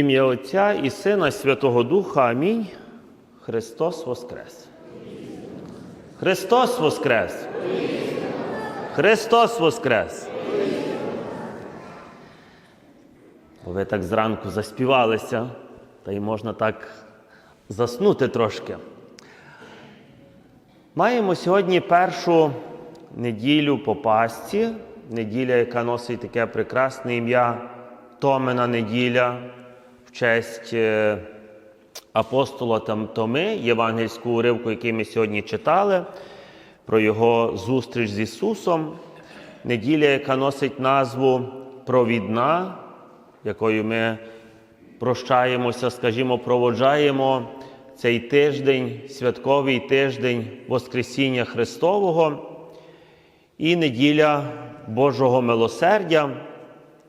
Ім'я Отця і Сина і Святого Духа. Амінь. Христос Воскрес. Христос Воскрес. Христос Воскрес. Ви так зранку заспівалися, та й можна так заснути трошки. Маємо сьогодні першу неділю по Пасці, неділя, яка носить таке прекрасне ім'я Томина неділя в честь е, апостола Там- Томи, євангельську уривку, який ми сьогодні читали, про його зустріч з Ісусом. Неділя, яка носить назву Провідна, якою ми прощаємося, скажімо, проводжаємо цей тиждень, святковий тиждень Воскресіння Христового і неділя Божого милосердя,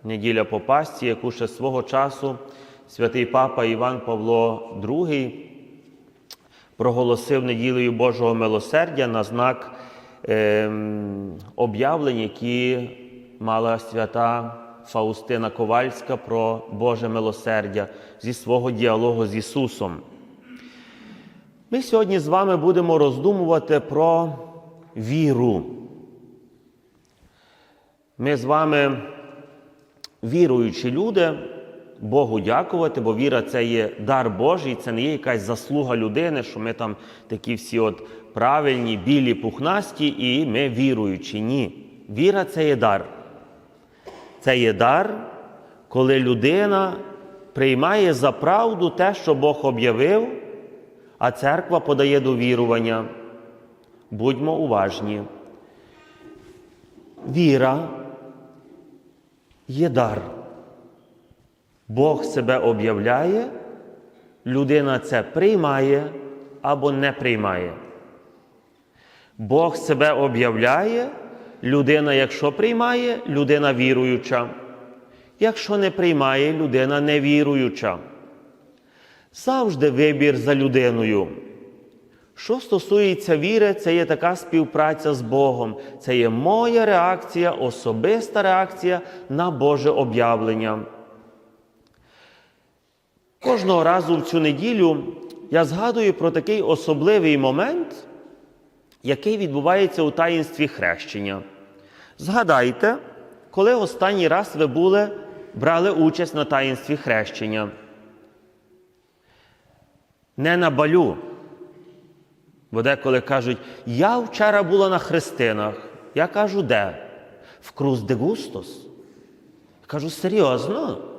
неділя по Пасті, яку ще свого часу святий папа Іван Павло II проголосив неділею Божого милосердя на знак ем, об'явлень, які мала свята Фаустина Ковальська про Боже милосердя зі свого діалогу з Ісусом. Ми сьогодні з вами будемо роздумувати про віру. Ми з вами віруючі люди, Богу дякувати, бо віра це є дар Божий, це не є якась заслуга людини, що ми там такі всі от правильні, білі, пухнасті, і ми віруючі. Ні. Віра це є дар. Це є дар, коли людина приймає за правду те, що Бог об'явив, а церква подає до вірування. Будьмо уважні. Віра є дар. Бог себе об'являє, людина це приймає або не приймає. Бог себе об'являє, людина, якщо приймає, людина віруюча. Якщо не приймає, людина невіруюча. Завжди вибір за людиною. Що стосується віри, це є така співпраця з Богом. Це є моя реакція, особиста реакція на Боже об'явлення. Кожного разу в цю неділю я згадую про такий особливий момент, який відбувається у таїнстві хрещення. Згадайте, коли останній раз ви були, брали участь на таїнстві хрещення. Не на балю. Бо деколи кажуть, я вчора була на хрестинах. Я кажу, де? В Круз де Густос. Кажу, серйозно?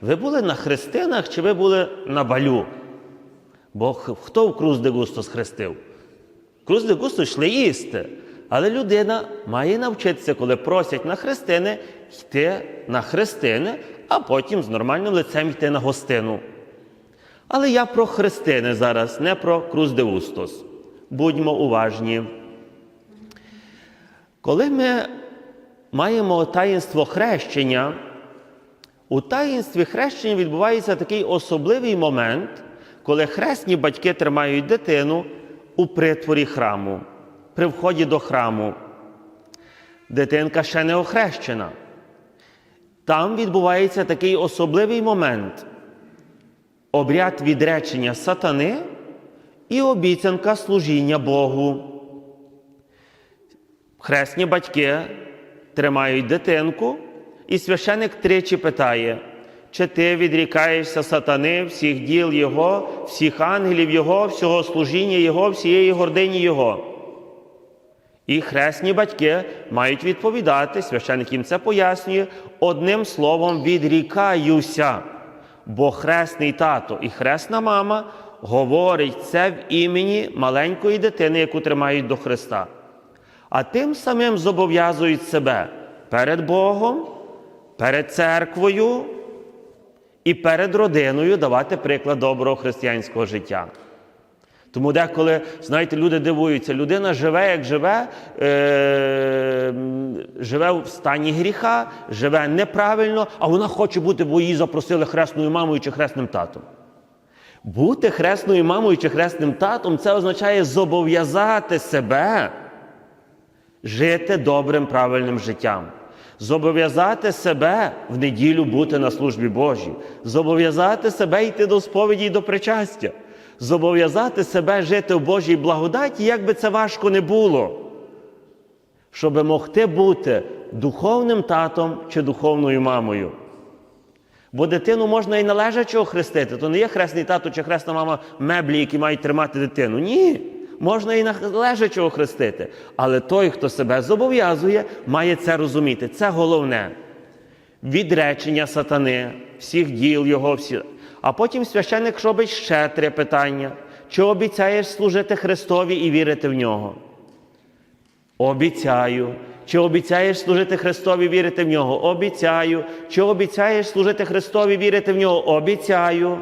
Ви були на хрестинах чи ви були на балю? Бо хто в Круз де Густос хрестив? Круз де Густос йшли їсти. Але людина має навчитися, коли просять на хрестини, йти на хрестини, а потім з нормальним лицем йти на гостину. Але я про хрестини зараз, не про Круз де Устос. Будьмо уважні. Коли ми маємо таїнство хрещення, у таїнстві хрещення відбувається такий особливий момент, коли хресні батьки тримають дитину у притворі храму, при вході до храму. Дитинка ще не охрещена. Там відбувається такий особливий момент обряд відречення сатани і обіцянка служіння Богу. Хресні батьки тримають дитинку, і священик тричі питає, чи ти відрікаєшся сатани, всіх діл Його, всіх ангелів Його, всього служіння Його, всієї гордині Його. І хресні батьки мають відповідати, священик їм це пояснює, одним словом відрікаюся. Бо хресний тато і хресна мама говорить це в імені маленької дитини, яку тримають до Христа. А тим самим зобов'язують себе перед Богом, перед церквою і перед родиною давати приклад доброго християнського життя. Тому деколи, знаєте, люди дивуються, людина живе, як живе, е, живе в стані гріха, живе неправильно, а вона хоче бути, бо її запросили хресною мамою чи хресним татом. Бути хресною мамою чи хресним татом це означає зобов'язати себе жити добрим правильним життям. Зобов'язати себе в неділю бути на службі Божій, зобов'язати себе йти до сповіді і до причастя, зобов'язати себе жити в Божій благодаті, як би це важко не було, щоб могти бути духовним татом чи духовною мамою. Бо дитину можна і належачого хрестити, то не є хресний тато чи хресна мама меблі, які мають тримати дитину. Ні. Можна і належачого хрестити. Але той, хто себе зобов'язує, має це розуміти. Це головне. Відречення сатани, всіх діл його, всі. А потім священник робить ще три питання: чи обіцяєш служити Христові і вірити в нього? Обіцяю. Чи обіцяєш служити Христові, вірити в нього? Обіцяю. Чи обіцяєш служити Христові, вірити в нього? Обіцяю.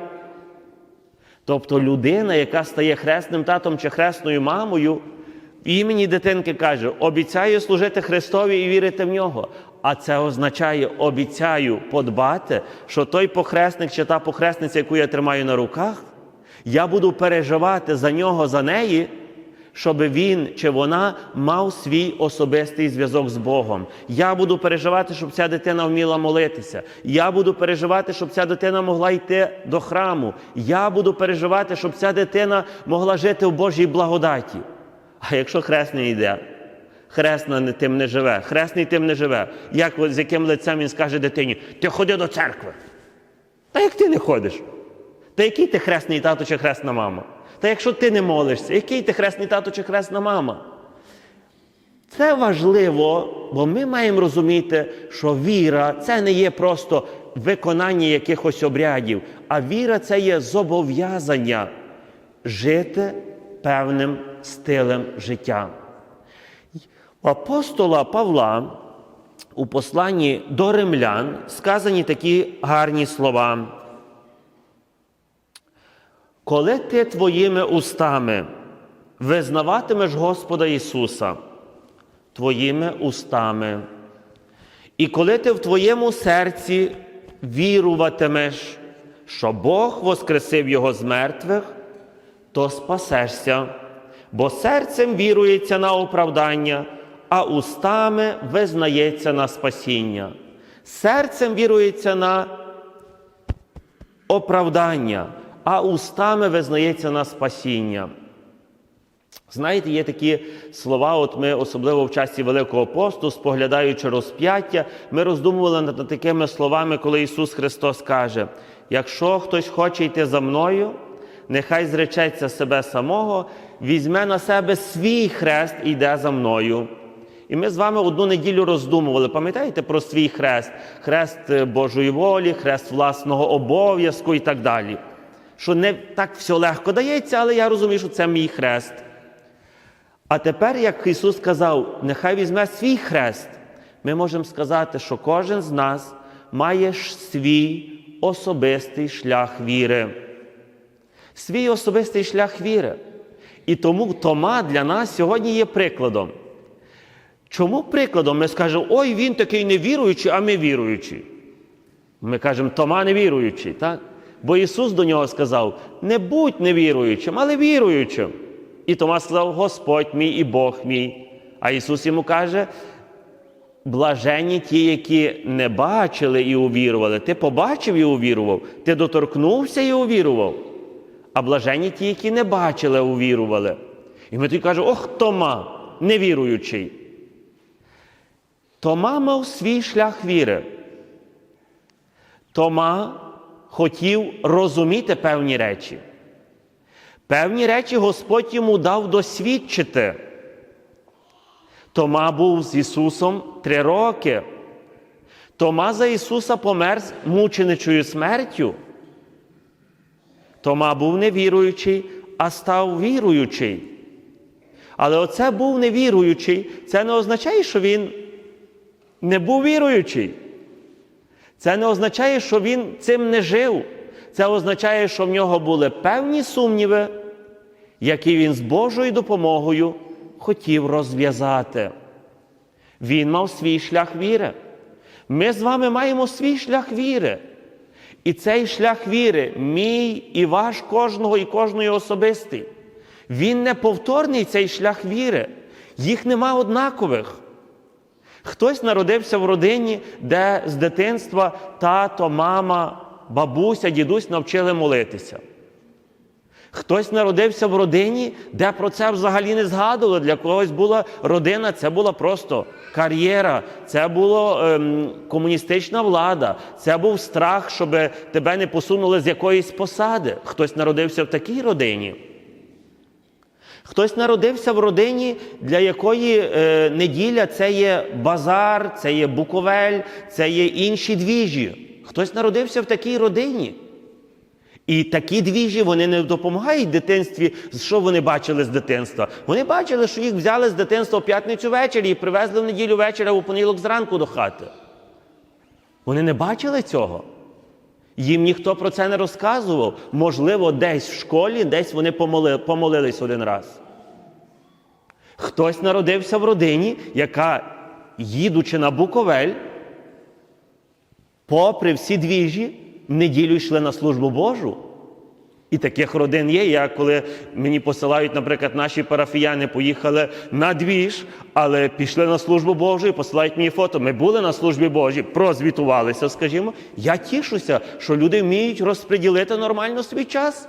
Тобто людина, яка стає хресним татом чи хресною мамою, імені дитинки каже: обіцяю служити Христові і вірити в нього. А це означає обіцяю подбати, що той похресник чи та похресниця, яку я тримаю на руках, я буду переживати за нього, за неї, щоб він чи вона мав свій особистий зв'язок з Богом. Я буду переживати, щоб ця дитина вміла молитися. Я буду переживати, щоб ця дитина могла йти до храму. Я буду переживати, щоб ця дитина могла жити в Божій благодаті. А якщо хресний йде, хресна не- тим не живе, хресний тим не живе. Як з яким лицем він скаже дитині, ти ходи до церкви. Та як ти не ходиш? Та який ти хресний тато чи хресна мама? Та якщо ти не молишся, який ти хресний тато чи хресна мама? Це важливо, бо ми маємо розуміти, що віра це не є просто виконання якихось обрядів, а віра це є зобов'язання жити певним стилем життя. Апостола Павла у посланні до римлян сказані такі гарні слова. Коли ти твоїми устами визнаватимеш Господа Ісуса, твоїми устами, і коли ти в твоєму серці віруватимеш, що Бог воскресив Його з мертвих, то спасешся, бо серцем вірується на оправдання, а устами визнається на спасіння. Серцем вірується на оправдання, а устами визнається на спасіння. Знаєте, є такі слова, от ми, особливо в часі Великого посту, споглядаючи розп'яття, ми роздумували над такими словами, коли Ісус Христос каже: якщо хтось хоче йти за мною, нехай зречеться себе самого, візьме на себе свій хрест і йде за мною. І ми з вами одну неділю роздумували, пам'ятаєте про свій хрест, хрест е, Божої волі, хрест власного обов'язку і так далі. Що не так все легко дається, але я розумію, що це мій хрест. А тепер, як Ісус сказав, нехай візьме свій хрест, ми можемо сказати, що кожен з нас має свій особистий шлях віри. Свій особистий шлях віри. І тому Тома для нас сьогодні є прикладом. Чому прикладом? Ми скажемо, ой, він такий невіруючий, а ми віруючі. Ми кажемо, Тома невіруючий, так? Бо Ісус до нього сказав: не будь невіруючим, але віруючим. І Тома сказав, Господь мій і Бог мій. А Ісус йому каже: блаженні ті, які не бачили і увірували. Ти побачив і увірував, ти доторкнувся і увірував. А блаженні ті, які не бачили, увірували. І ми тоді кажемо, ох, Тома, невіруючий. Тома мав свій шлях віри. Тома хотів розуміти певні речі. Певні речі Господь йому дав досвідчити. Тома був з Ісусом три роки. Тома за Ісуса помер мученичою смертю. Тома був невіруючий, а став віруючий. Але оце був невіруючий, це не означає, що він не був віруючий. Це не означає, що він цим не жив. Це означає, що в нього були певні сумніви, які він з Божою допомогою хотів розв'язати. Він мав свій шлях віри. Ми з вами маємо свій шлях віри. І цей шлях віри, мій і ваш кожного і кожної особистий. Він не повторний цей шлях віри. Їх нема однакових. Хтось народився в родині, де з дитинства тато, мама, бабуся, дідусь навчили молитися. Хтось народився в родині, де про це взагалі не згадували. Для когось була родина, це була просто кар'єра, це була ем, комуністична влада, це був страх, щоб тебе не посунули з якоїсь посади. Хтось народився в такій родині. Хтось народився в родині, для якої е, неділя це є базар, це є буковель, це є інші двіжі. Хтось народився в такій родині. І такі двіжі вони не допомагають дитинстві, що вони бачили з дитинства. Вони бачили, що їх взяли з дитинства в п'ятницю ввечері і привезли в неділю вечора у понеділок зранку до хати. Вони не бачили цього. Їм ніхто про це не розказував. Можливо, десь в школі, десь вони помоли, помолились один раз. Хтось народився в родині, яка, їдучи на Буковель, попри всі двіжі, в неділю йшли на службу Божу. І таких родин є. Я коли мені посилають, наприклад, наші парафіяни поїхали на двіж, але пішли на службу Божу і посилають мені фото. Ми були на службі Божій, прозвітувалися, скажімо. Я тішуся, що люди вміють розподілити нормально свій час.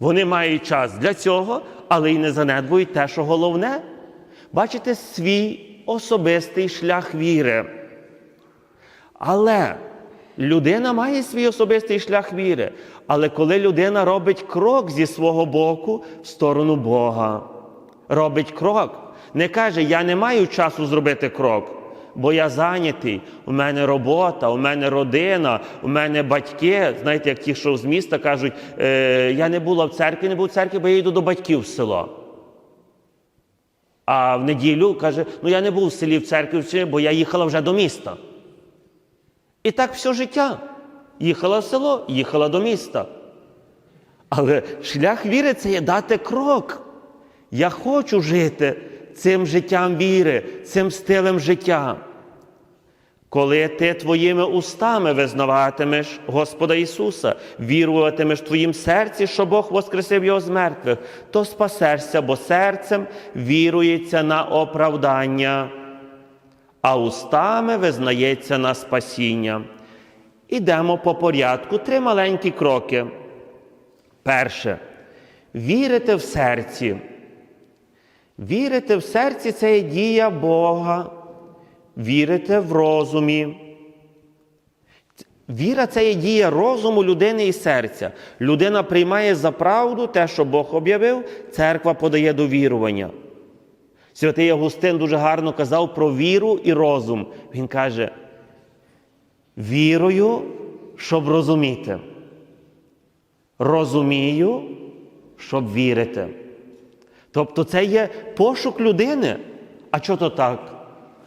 Вони мають час для цього, але й не занедбують те, що головне. Бачите, свій особистий шлях віри. Але людина має свій особистий шлях віри. Але коли людина робить крок зі свого боку в сторону Бога, робить крок, не каже, я не маю часу зробити крок, бо я зайнятий, у мене робота, у мене родина, у мене батьки. Знаєте, як ті, що з міста кажуть, е, я не була в церкві, не був в церкві, бо я йду до батьків в село. А в неділю каже, ну я не був в селі в церкві, бо я їхала вже до міста. І так все життя. Їхала в село, їхала до міста. Але шлях віри це є дати крок. Я хочу жити цим життям віри, цим стилем життя. Коли ти твоїми устами визнаватимеш Господа Ісуса, віруватимеш в твоїм серці, що Бог воскресив Його з мертвих, то спасешся, бо серцем вірується на оправдання, а устами визнається на спасіння. Ідемо по порядку. Три маленькі кроки. Перше. Вірити в серці. Вірити в серці це є дія Бога. Вірити в розумі. Віра це є дія розуму людини і серця. Людина приймає за правду те, що Бог об'явив, церква подає до вірування. Святий Августин дуже гарно казав про віру і розум. Він каже: вірую, щоб розуміти. Розумію, щоб вірити. Тобто це є пошук людини. А чого то так?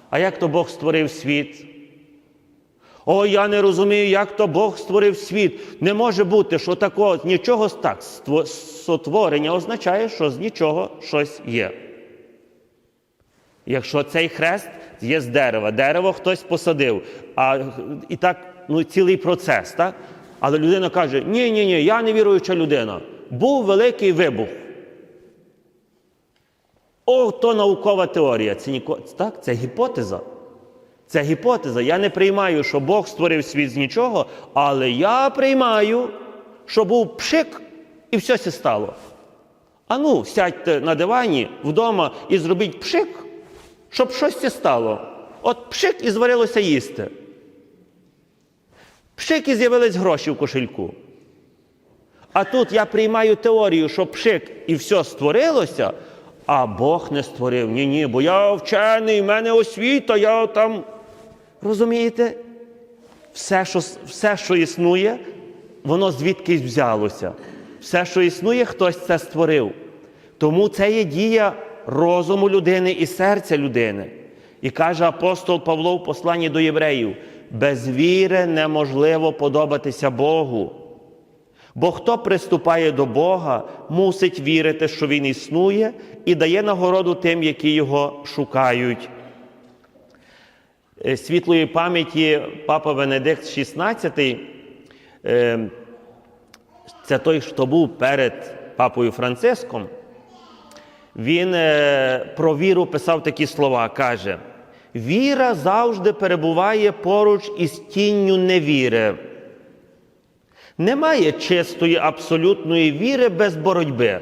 А як то Бог створив світ? О, я не розумію, як то Бог створив світ. Не може бути, що такого нічого так. Сотворення означає, що з нічого щось є. Якщо цей хрест є з дерева, дерево хтось посадив, а і так ну, цілий процес, так? Але людина каже: ні, ні, ні, я не віруюча людина. Був великий вибух. О, то наукова теорія. Це так, це гіпотеза. Це гіпотеза. Я не приймаю, що Бог створив світ з нічого, але я приймаю, що був пшик, і все це стало. А ну, сядьте на дивані вдома і зробіть пшик, щоб щось це стало. От пшик і зварилося їсти. Пшик і з'явились гроші в кошельку. А тут я приймаю теорію, що пшик і все створилося, а Бог не створив. Ні, ні, бо я вчений, в мене освіта, я там. Розумієте? Все, що все, що існує, воно звідкись взялося. Все, що існує, хтось це створив. Тому це є дія розуму людини і серця людини. І каже апостол Павло в посланні до євреїв: без віри неможливо подобатися Богу. Бо хто приступає до Бога, мусить вірити, що Він існує, і дає нагороду тим, які його шукають. Е, Світлої пам'яті Папа Венедикт XVI, е, це той, хто був перед Папою Франциском, він е, про віру писав такі слова, каже: Віра завжди перебуває поруч із тінню невіри. Немає чистої абсолютної віри без боротьби.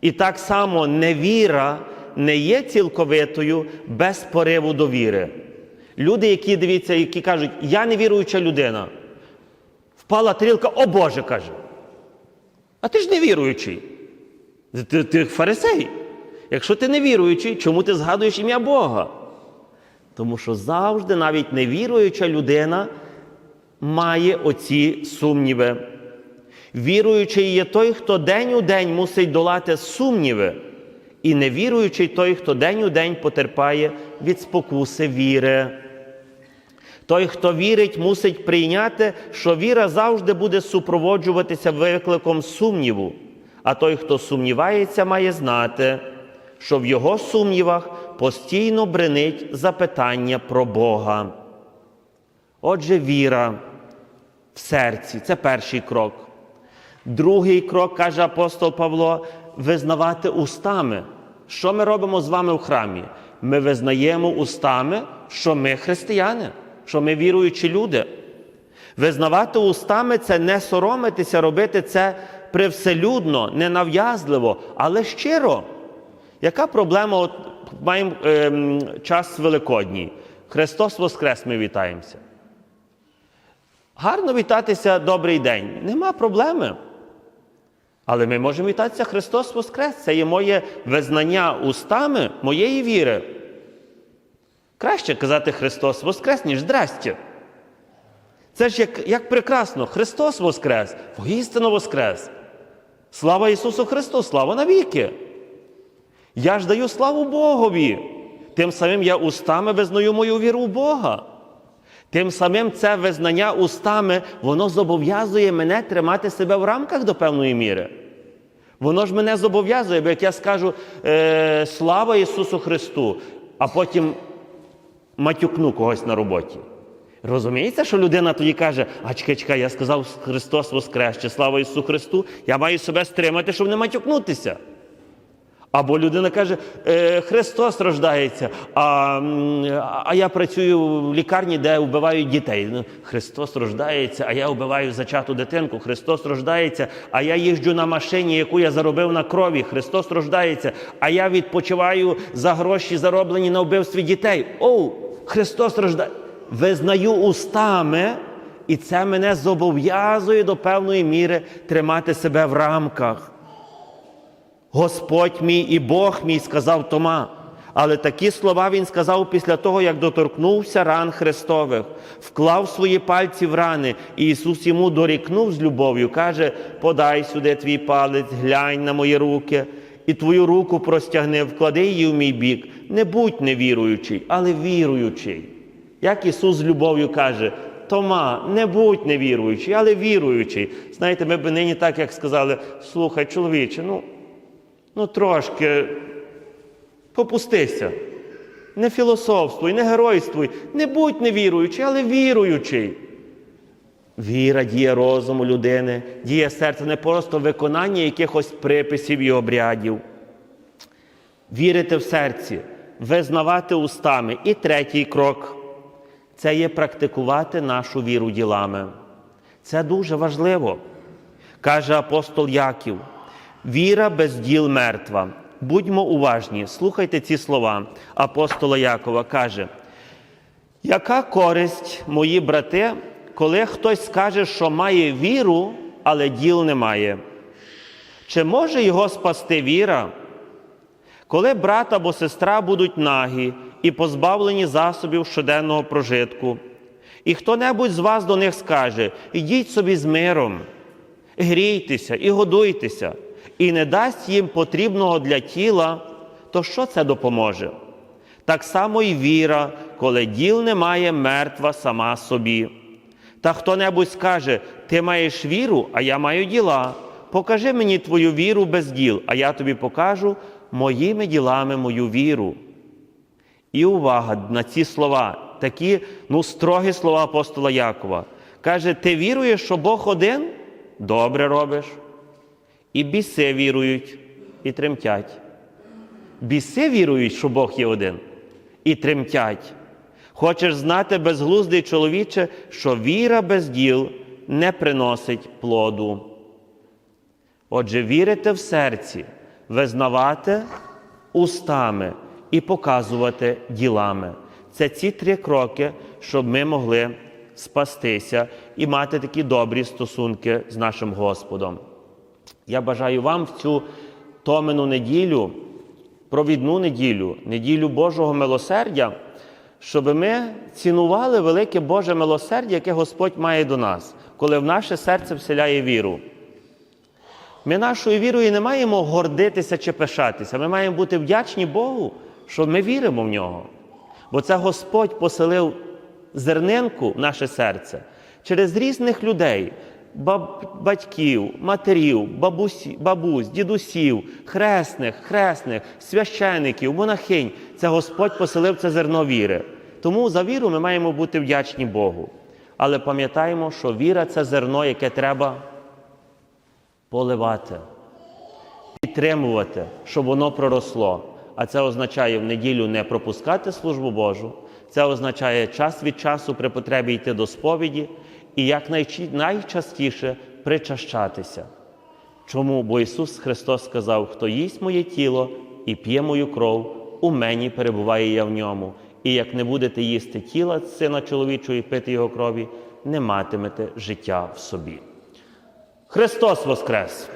І так само невіра не є цілковитою без пориву до віри. Люди, які дивіться, які кажуть, я не віруюча людина. Впала трілка, о Боже каже. А ти ж не віруючий. Ти, ти фарисей. Якщо ти не віруючий, чому ти згадуєш ім'я Бога? Тому що завжди навіть невіруюча людина має оці сумніви. Віруючий є той, хто день у день мусить долати сумніви, і невіруючий той, хто день у день потерпає від спокуси віри. Той, хто вірить, мусить прийняти, що віра завжди буде супроводжуватися викликом сумніву. А той, хто сумнівається, має знати, що в його сумнівах постійно бренить запитання про Бога. Отже, віра в серці це перший крок. Другий крок, каже апостол Павло, визнавати устами. Що ми робимо з вами в храмі? Ми визнаємо устами, що ми християни, що ми віруючі люди. Визнавати устами це не соромитися, робити це привселюдно, ненав'язливо, але щиро. Яка проблема? От маємо ем, час Великодній. Христос Воскрес, ми вітаємося. Гарно вітатися добрий день. Нема проблеми. Але ми можемо вітатися Христос Воскрес. Це є моє визнання устами моєї віри. Краще казати Христос Воскрес, ніж здрастя. Це ж як, як прекрасно, Христос Воскрес, воістину Воскрес. Слава Ісусу Христу, слава навіки. Я ж даю славу Богові. Тим самим я устами визнаю мою віру в Бога. Тим самим це визнання устами, воно зобов'язує мене тримати себе в рамках до певної міри. Воно ж мене зобов'язує, бо як я скажу е, слава Ісусу Христу, а потім матюкну когось на роботі. Розумієте, що людина тоді каже, а чекай, чекай, я сказав Христос Воскрес, чи слава Ісусу Христу, я маю себе стримати, щоб не матюкнутися. Або людина каже, «Е, Христос рождається, а, а я працюю в лікарні, де вбивають дітей. Ну, Христос рождається, а я вбиваю зачату дитинку. Христос рождається, а я їжджу на машині, яку я заробив на крові. Христос рождається, а я відпочиваю за гроші, зароблені на вбивстві дітей. Оу, Христос рождається. Визнаю устами, і це мене зобов'язує до певної міри тримати себе в рамках. Господь мій і Бог мій, сказав Тома. Але такі слова він сказав після того, як доторкнувся ран Христових, вклав свої пальці в рани, і Ісус йому дорікнув з любов'ю, каже: Подай сюди твій палець, глянь на мої руки, і твою руку простягни, вклади її в мій бік. Не будь невіруючий, але віруючий. Як Ісус з любов'ю каже, Тома, не будь невіруючий, але віруючий. Знаєте, ми б нині так, як сказали, слухай, чоловіче, ну ну трошки попустися. Не філософствуй, не геройствуй, не будь невіруючий, але віруючий. Віра діє розуму людини, діє серце не просто виконання якихось приписів і обрядів. Вірити в серці, визнавати устами. І третій крок це є практикувати нашу віру ділами. Це дуже важливо. Каже апостол Яків. Віра без діл мертва. Будьмо уважні, слухайте ці слова апостола Якова. Каже, яка користь, мої брати, коли хтось скаже, що має віру, але діл немає? Чи може його спасти віра? Коли брат або сестра будуть нагі і позбавлені засобів щоденного прожитку, і хто-небудь з вас до них скаже: ідіть собі з миром, грійтеся і годуйтеся і не дасть їм потрібного для тіла, то що це допоможе? Так само і віра, коли діл немає, мертва сама собі. Та хто-небудь скаже, ти маєш віру, а я маю діла. Покажи мені твою віру без діл, а я тобі покажу моїми ділами мою віру. І увага на ці слова, такі ну, строгі слова апостола Якова. Каже: ти віруєш, що Бог один? Добре робиш. І біси вірують і тремтять. Біси вірують, що Бог є один. і тремтять. Хочеш знати, безглуздий чоловіче, що віра без діл не приносить плоду. Отже, вірити в серці, визнавати устами і показувати ділами. Це ці три кроки, щоб ми могли спастися і мати такі добрі стосунки з нашим Господом. Я бажаю вам в цю томену неділю, провідну неділю, неділю Божого милосердя, щоб ми цінували велике Боже милосердя, яке Господь має до нас, коли в наше серце вселяє віру. Ми нашою вірою не маємо гордитися чи пишатися. Ми маємо бути вдячні Богу, що ми віримо в нього. Бо це Господь поселив зернинку в наше серце через різних людей, баб, батьків, матерів, бабусі, бабусь, дідусів, хресних, хресних, священиків, монахинь. Це Господь поселив це зерно віри. Тому за віру ми маємо бути вдячні Богу. Але пам'ятаємо, що віра це зерно, яке треба поливати, підтримувати, щоб воно проросло. А це означає в неділю не пропускати службу Божу. Це означає час від часу при потребі йти до сповіді і як найчастіше причащатися. Чому? Бо Ісус Христос сказав: хто їсть моє тіло і п'є мою кров, у мені перебуває я в ньому. І як не будете їсти тіла сина чоловічого і пити його крові, не матимете життя в собі. Христос Воскрес!